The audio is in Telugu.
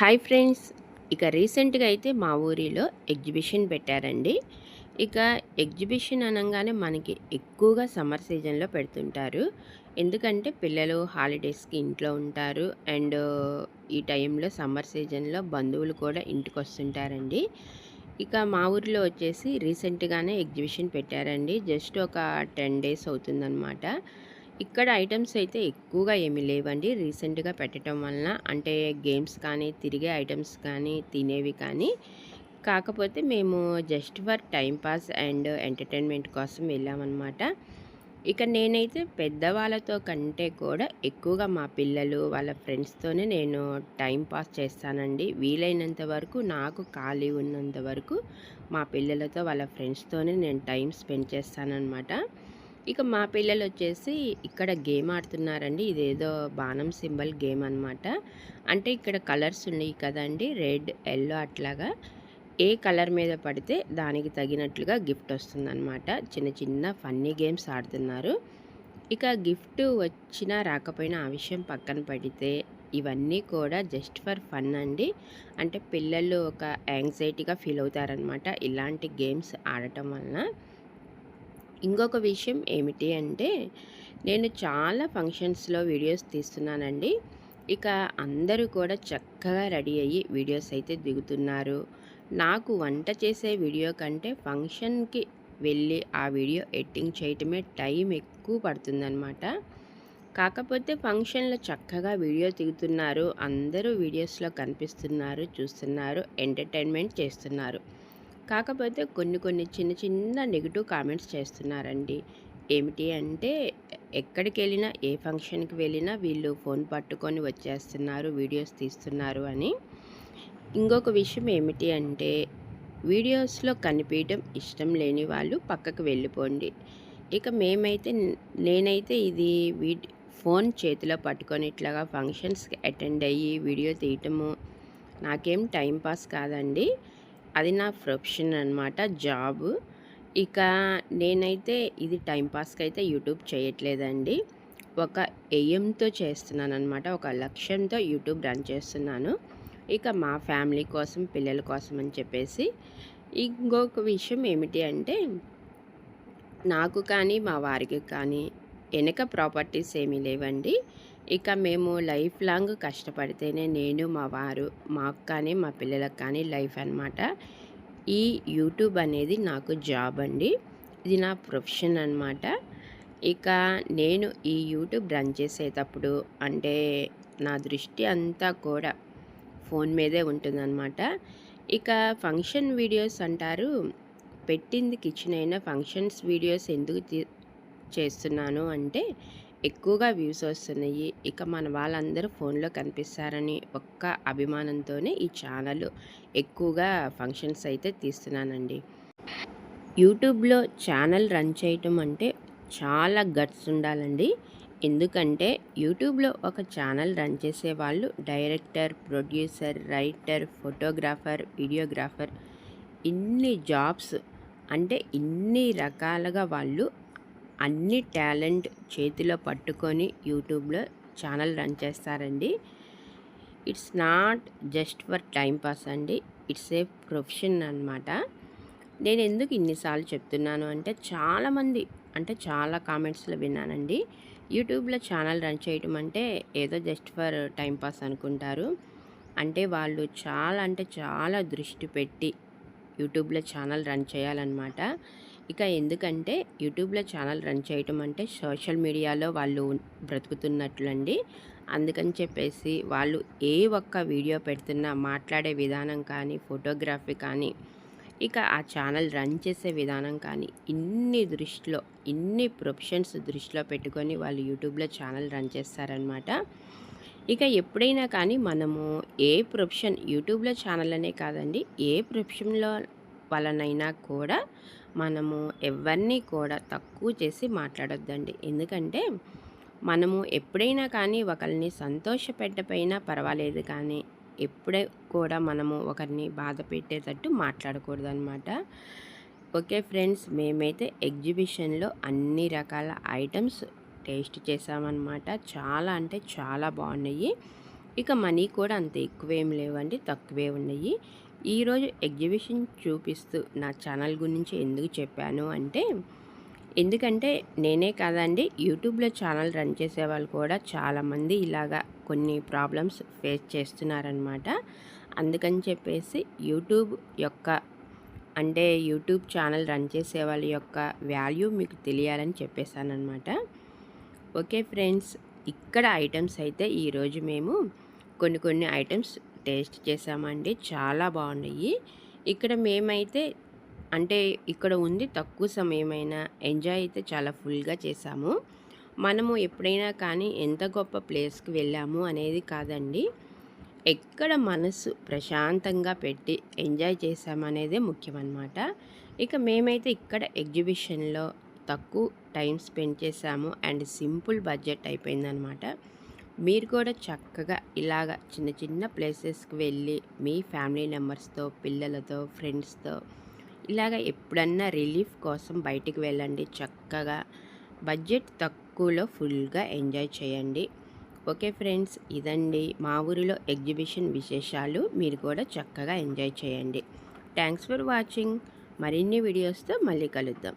హాయ్ ఫ్రెండ్స్ ఇక రీసెంట్గా అయితే మా ఊరిలో ఎగ్జిబిషన్ పెట్టారండి. ఇక ఎగ్జిబిషన్ అనగానే మనకి ఎక్కువగా సమ్మర్ సీజన్లో పెడుతుంటారు. ఎందుకంటే పిల్లలు హాలిడేస్కి ఇంట్లో ఉంటారు. అండ్ ఈ టైంలో సమ్మర్ సీజన్లో బంధువులు కూడా ఇంటికి వస్తుంటారండి. ఇక మా ఊరిలో వచ్చేసి రీసెంట్గానే ఎగ్జిబిషన్ పెట్టారండి. జస్ట్ ఒక టెన్ డేస్ అవుతుందన్నమాట. ఇక్కడ ఐటమ్స్ అయితే ఎక్కువగా ఏమీ లేవండి. రీసెంట్గా పెట్టడం వలన అంటే గేమ్స్ కానీ తిరిగే ఐటమ్స్ కానీ తినేవి కానీ. కాకపోతే మేము just for time pass and entertainment కోసం వెళ్ళామన్నమాట. ఇక నేనైతే పెద్దవాళ్ళతో కంటే కూడా ఎక్కువగా మా పిల్లలు వాళ్ళ ఫ్రెండ్స్తోనే నేను టైం పాస్ చేస్తానండి. వీలైనంత వరకు నాకు ఖాళీ ఉన్నంత వరకు మా పిల్లలతో వాళ్ళ ఫ్రెండ్స్తోనే నేను టైం స్పెండ్ చేస్తానన్నమాట. ఇక మా పిల్లలు వచ్చేసి ఇక్కడ గేమ్ ఆడుతున్నారండి. ఇదేదో బాణం సింబల్ గేమ్ అనమాట అంటే ఇక్కడ కలర్స్ ఉన్నాయి కదండి. రెడ్ ఎల్లో అట్లాగా. ఏ కలర్ మీద పడితే దానికి తగినట్లుగా గిఫ్ట్ వస్తుందన్నమాట. చిన్న చిన్న ఫన్నీ గేమ్స్ ఆడుతున్నారు. ఇక గిఫ్ట్ వచ్చినా రాకపోయినా ఆ విషయం పక్కన పడితే ఇవన్నీ కూడా జస్ట్ ఫర్ ఫన్ అండి. అంటే పిల్లలు ఒక యాంగ్జైటీగా ఫీల్ అవుతారనమాట ఇలాంటి గేమ్స్ ఆడటం వలన. ఇంకొక విషయం ఏమిటి అంటే నేను చాలా ఫంక్షన్స్లో వీడియోస్ తీస్తున్నానండి. ఇక అందరూ కూడా చక్కగా రెడీ అయ్యి వీడియోస్ అయితే దిగుతున్నారు. నాకు వంట చేసే వీడియో కంటే ఫంక్షన్కి వెళ్ళి ఆ వీడియో ఎడిటింగ్ చేయటమే టైం ఎక్కువ పడుతుందన్నమాట. కాకపోతే ఫంక్షన్లో చక్కగా వీడియో దిగుతున్నారు. అందరూ వీడియోస్లో కనిపిస్తున్నారు చూస్తున్నారు ఎంటర్టైన్మెంట్ చేస్తున్నారు. కాకపోతే కొన్ని కొన్ని చిన్న చిన్న నెగిటివ్ కామెంట్స్ చేస్తున్నారండి. ఏమిటి అంటే ఎక్కడికి వెళ్ళినా ఏ ఫంక్షన్కి వెళ్ళినా వీళ్ళు ఫోన్ పట్టుకొని వచ్చేస్తున్నారు వీడియోస్ తీస్తున్నారు అని. ఇంకొక విషయం ఏమిటి అంటే వీడియోస్లో కనిపించడం ఇష్టం లేని వాళ్ళు పక్కకు వెళ్ళిపోండి. ఇక మేమైతే నేనైతే ఇది ఫోన్ చేతిలో పట్టుకొని ఇట్లాగా ఫంక్షన్స్కి అటెండ్ అయ్యి వీడియో తీయటము నాకేం టైం పాస్ కాదండి. అది నా ప్రొఫెషన్ అనమాట జాబ్. ఇక నేనైతే ఇది టైంపాస్కి అయితే యూట్యూబ్ చేయట్లేదండి. ఒక ఎయిమ్తో చేస్తున్నాను అనమాట ఒక లక్ష్యంతో యూట్యూబ్ రన్ చేస్తున్నాను. ఇక మా ఫ్యామిలీ కోసం పిల్లల కోసం అని చెప్పేసి. ఇంకొక విషయం ఏమిటి అంటే నాకు కానీ మా వారికి కానీ వెనక ప్రాపర్టీస్ ఏమీ లేవండి. ఇక మేము లైఫ్ లాంగ్ కష్టపడితేనే నేను మా వారు మాకు కానీ మా పిల్లలకు కానీ లైఫ్ అనమాట ఈ యూట్యూబ్ అనేది నాకు జాబ్ అండి. ఇది నా ప్రొఫెషన్ అనమాట ఇక నేను ఈ యూట్యూబ్ రన్ చేసేటప్పుడు అంటే నా దృష్టి అంతా కూడా ఫోన్ మీదే ఉంటుందన్నమాట. ఇక ఫంక్షన్ వీడియోస్ అంటారు. పెట్టింది కిచెన్ అయినా ఫంక్షన్స్ వీడియోస్ ఎందుకు చేస్తున్నాను అంటే ఎక్కువగా వ్యూస్ వస్తున్నాయి. ఇక మన వాళ్ళందరూ ఫోన్లో కనిపిస్తారని ఒక్క అభిమానంతోనే ఈ ఛానల్ ఎక్కువగా ఫంక్షన్స్ అయితే తీస్తున్నానండి. యూట్యూబ్లో ఛానల్ రన్ చేయటం అంటే చాలా గట్స్ ఉండాలండి. ఎందుకంటే యూట్యూబ్లో ఒక ఛానల్ రన్ చేసే వాళ్ళు director producer writer photographer videographer ఇన్ని జాబ్స్ అంటే ఇన్ని రకాలుగా వాళ్ళు అన్ని టాలెంట్ చేతిలో పట్టుకొని యూట్యూబ్లో ఛానల్ రన్ చేస్తారండి. It's not just for time pass అండి ఇట్స్ ఏ ప్రొఫెషన్ అనమాట నేను ఎందుకు ఇన్నిసార్లు చెప్తున్నాను అంటే చాలామంది అంటే చాలా కామెంట్స్లో విన్నానండి యూట్యూబ్లో ఛానల్ రన్ చేయటం అంటే ఏదో జస్ట్ ఫర్ టైం పాస్ అనుకుంటారు. అంటే వాళ్ళు చాలా అంటే చాలా దృష్టి పెట్టి యూట్యూబ్లో ఛానల్ రన్ చేయాలన్నమాట. ఇక ఎందుకంటే యూట్యూబ్లో ఛానల్ రన్ చేయటం అంటే సోషల్ మీడియాలో వాళ్ళు బ్రతుకుతున్నట్లండి. అందుకని చెప్పేసి వాళ్ళు ఏ ఒక్క వీడియో పెడుతున్నా మాట్లాడే విధానం కానీ ఫోటోగ్రఫీ కానీ ఇక ఆ ఛానల్ రన్ చేసే విధానం కానీ ఇన్ని దృష్టిలో ఇన్ని ప్రొఫెషన్స్ దృష్టిలో పెట్టుకొని వాళ్ళు యూట్యూబ్లో ఛానల్ రన్ చేస్తారనమాట. ఇక ఎప్పుడైనా కానీ మనము ఏ ప్రొఫెషన్ యూట్యూబ్లో ఛానల్ అనే కాదండి ఏ ప్రొఫెషన్లో వాళ్ళనైనా కూడా మనము ఎవరిని కూడా తక్కువ చేసి మాట్లాడొద్దండి. ఎందుకంటే మనము ఎప్పుడైనా కానీ ఒకరిని సంతోషపెట్టపోయినా పర్వాలేదు కానీ ఎప్పుడే కూడా మనము ఒకరిని బాధ పెట్టేటట్టు మాట్లాడకూడదు అనమాట ఓకే ఫ్రెండ్స్ మేమైతే ఎగ్జిబిషన్లో అన్ని రకాల ఐటమ్స్ టేస్ట్ చేసామన్నమాట చాలా అంటే చాలా బాగున్నాయి. ఇక మనీ కూడా అంత ఎక్కువేం లేవండి తక్కువే ఉన్నాయి. ఈరోజు ఎగ్జిబిషన్ చూపిస్తూ నా ఛానల్ గురించి ఎందుకు చెప్పాను అంటే ఎందుకంటే నేనే కాదండి యూట్యూబ్లో ఛానల్ రన్ చేసే వాళ్ళు కూడా చాలామంది ఇలాగా కొన్ని ప్రాబ్లమ్స్ ఫేస్ చేస్తున్నారనమాట అందుకని చెప్పేసి యూట్యూబ్ యొక్క అంటే యూట్యూబ్ ఛానల్ రన్ చేసే వాళ్ళ యొక్క వాల్యూ మీకు తెలియాలని చెప్పేశానమాట ఓకే ఫ్రెండ్స్ ఇక్కడ ఐటమ్స్ అయితే ఈరోజు మేము కొన్ని కొన్ని ఐటమ్స్ టేస్ట్ చేసామండి. చాలా బాగున్నాయి. ఇక్కడ మేమైతే అంటే ఇక్కడ ఉంది తక్కువ సమయమైనా ఎంజాయ్ అయితే చాలా ఫుల్గా చేసాము. మనము ఎప్పుడైనా కానీ ఎంత గొప్ప ప్లేస్కి వెళ్ళాము అనేది కాదండి. ఎక్కడ మనసు ప్రశాంతంగా పెట్టి ఎంజాయ్ చేసామనేదే ముఖ్యమన్నమాట. ఇక మేమైతే ఇక్కడ ఎగ్జిబిషన్లో తక్కువ టైం స్పెండ్ చేసాము. అండ్ సింపుల్ బడ్జెట్ అయిపోయిందనమాట మీరు కూడా చక్కగా ఇలాగ చిన్న చిన్న ప్లేసెస్కి వెళ్ళి మీ ఫ్యామిలీ మెంబర్స్తో పిల్లలతో ఫ్రెండ్స్తో ఇలాగ ఎప్పుడన్నా రిలీఫ్ కోసం బయటికి వెళ్ళండి. చక్కగా బడ్జెట్ తక్కువలో ఫుల్గా ఎంజాయ్ చేయండి. ఓకే ఫ్రెండ్స్ ఇదండి మా ఊరిలో ఎగ్జిబిషన్ విశేషాలు. మీరు కూడా చక్కగా ఎంజాయ్ చేయండి. Thanks for watching. మరిన్ని వీడియోస్తో మళ్ళీ కలుద్దాం.